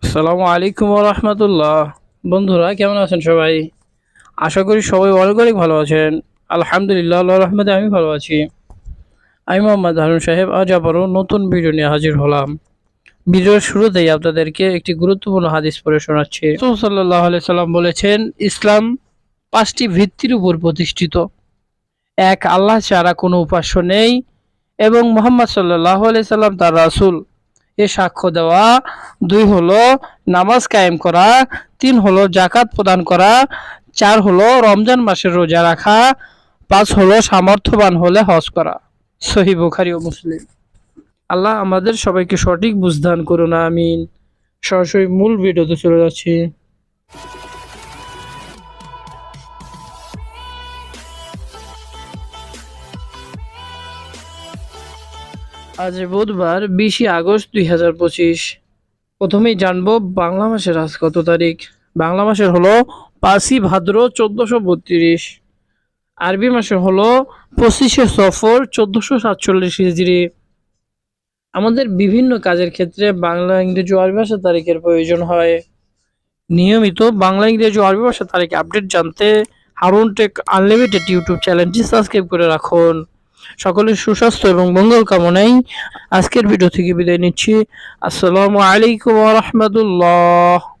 আসসালামু আলাইকুম রহমতুল্লাহ। বন্ধুরা, কেমন আছেন সবাই? আশা করি সবাই অনেক অনেক ভালো আছেন। আলহামদুলিল্লাহ আল্লাহ রহমতে আমি ভালো আছি। আমি মোহাম্মদ হারুন সাহেব, আজ আবারও নতুন ভিডিও নিয়ে হাজির হলাম। ভিডিওর শুরুতেই আপনাদেরকে একটি গুরুত্বপূর্ণ হাদিস পড়ে শোনাচ্ছি। সাল্লাল্লাহু সাল্লাম বলেছেন, ইসলাম পাঁচটি ভিত্তির উপর প্রতিষ্ঠিত। এক, আল্লাহ ছাড়া কোনো উপাস্য নেই এবং মোহাম্মদ সাল্লাহ সাল্লাম তার রাসূল। এ সাক্ষ্য দেওয়া। দুই হলো নামাজ কায়েম করা। তিন হলো জাকাত প্রদান করা। চার হলো রমজান মাসের রোজা রাখা। পাঁচ হলো সামর্থ্যবান হলে হজ করা। সহি বুখারি ও মুসলিম। আল্লাহ আমাদের সবাইকে সঠিক বুঝদান করুন, আমিন। সরাসরি মূল ভিডিওতে চলে যাচ্ছি। আজ বুধবার বিশে আগস্ট দুই হাজার পঁচিশ। প্রথমেই জানব বাংলা মাসের আজ কত তারিখ। বাংলা মাসের হলো পাঁচই ভাদ্র চোদ্দশো বত্রিশ। আরবি মাসের হলো পঁচিশে সফর চোদ্দশো সাতচল্লিশ হিজড়ি আমাদের বিভিন্ন কাজের ক্ষেত্রে বাংলা, ইংরেজি আরবি ভাষার তারিখের প্রয়োজন হয়। নিয়মিত বাংলা, ইংরেজি আরবি ভাষার তারিখ আপডেট জানতে হারুন টেক আনলিমিটেড ইউটিউব চ্যানেলটি সাবস্ক্রাইব করে রাখুন। সকলের সুস্বাস্থ্য এবং মঙ্গল কামনাই আজকের ভিডিও থেকে বিদায় নিচ্ছি। আসসালামু আলাইকুম রহমতুল্লাহ।